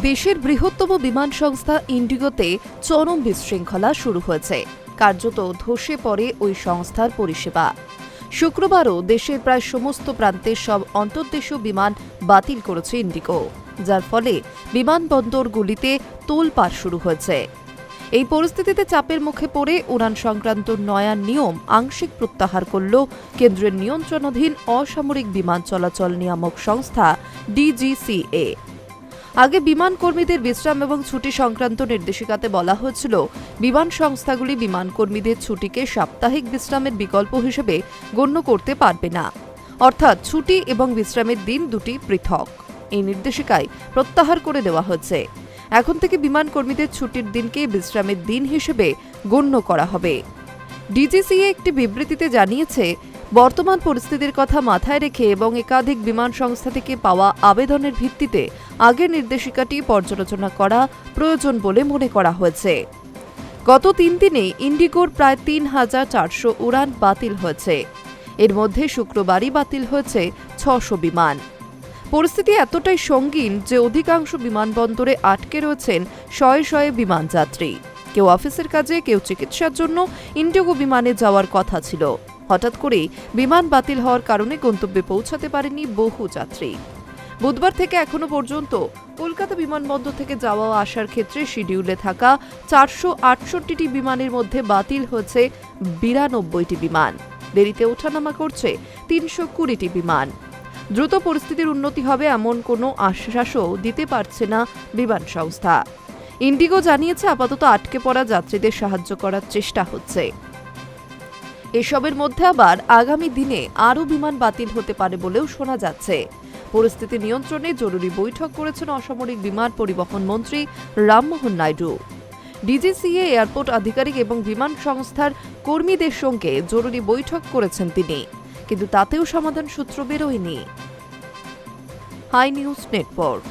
দেশের বৃহত্তম বিমান সংস্থা ইন্ডিগোতে চরম বিশৃঙ্খলা শুরু হয়েছে। কার্যত ধসে পড়ে ওই সংস্থার পরিষেবা। শুক্রবারও দেশের প্রায় সমস্ত প্রান্তের সব অন্তর্দেশীয় বিমান বাতিল করেছে ইন্ডিগো, যার ফলে বিমানবন্দরগুলিতে তোলপাড় শুরু হয়েছে। এই পরিস্থিতিতে চাপের মুখে পড়ে উড়ান সংক্রান্ত নয়া নিয়ম আংশিক প্রত্যাহার করল কেন্দ্রের নিয়ন্ত্রণাধীন অসামরিক বিমান চলাচল নিয়ামক সংস্থা ডিজিসিএ। আগে বিমান কর্মীদের বিশ্রাম এবং ছুটি সংক্রান্ত নির্দেশিকাতে বলা হয়েছিল, বিমান সংস্থাগুলি বিমান কর্মীদের ছুটিকে সাপ্তাহিক বিশ্রামের বিকল্প হিসেবে গণ্য করতে পারবে না। অর্থাৎ ছুটি এবং বিশ্রামের দিন দুটি পৃথক। এই নির্দেশিকায় প্রত্যাহার করে দেওয়া হয়েছে। এখন থেকে বিমান কর্মীদের ছুটির দিনকে বিশ্রামের দিন হিসেবে গণ্য করা হবে। ডিজিসিএ একটি বিবৃতিতে জানিয়েছে বর্তমান পরিস্থিতির কথা মাথায় রেখে এবং একাধিক বিমান সংস্থা থেকে পাওয়া আবেদনের ভিত্তিতে আগের নির্দেশিকাটি পর্যালোচনা করা প্রয়োজন বলে মনে করা হয়েছে। গত তিন দিনে ইন্ডিগোর প্রায় তিন হাজার চারশো উড়ান বাতিল হয়েছে। এর মধ্যে শুক্রবারই বাতিল হয়েছে ছশো বিমান। পরিস্থিতি এতটাই সঙ্গীন যে অধিকাংশ বিমানবন্দরে আটকে রয়েছেন শয়ে শয়ে বিমানযাত্রী কেউ অফিসের কাজে, কেউ চিকিৎসার জন্য ইন্ডিগো বিমানে যাওয়ার কথা ছিল। হঠাৎ করেই বিমান বাতিল হওয়ার কারণে গন্তব্যে পৌঁছাতে পারেনি বহু যাত্রী। বুধবার থেকে এখনও পর্যন্ত কলকাতা বিমানবন্দর থেকে যাওয়া আসার ক্ষেত্রে শিডিউলে থাকা চারশো আটষট্টিটি বিমানের মধ্যে বাতিল হয়েছে বিরানব্বইটি বিমান। দেরিতে ওঠানামা করছে তিনশো কুড়িটি বিমান। দ্রুত পরিস্থিতির উন্নতি হবে এমন কোনো আশ্বাসও দিতে পারছে না বিমান সংস্থা। ইন্ডিগো জানিয়েছে আপাতত আটকে পড়া যাত্রীদের সাহায্য করার চেষ্টা হচ্ছে। এসবের মধ্যে আবার আগামী দিনে আরও বিমান বাতিল হতে পারে বলেও শোনা যাচ্ছে। পরিস্থিতি নিয়ন্ত্রণে জরুরি বৈঠক করেছেন অসামরিক বিমান পরিবহন মন্ত্রী রামমোহন নাইডু। ডিজিসিএ এয়ারপোর্ট আধিকারিক এবং বিমান সংস্থার কর্মীদের সঙ্গে জরুরি বৈঠক করেছেন তিনি, কিন্তু তাতেও সমাধান সূত্র বেরোয়নি। High news network.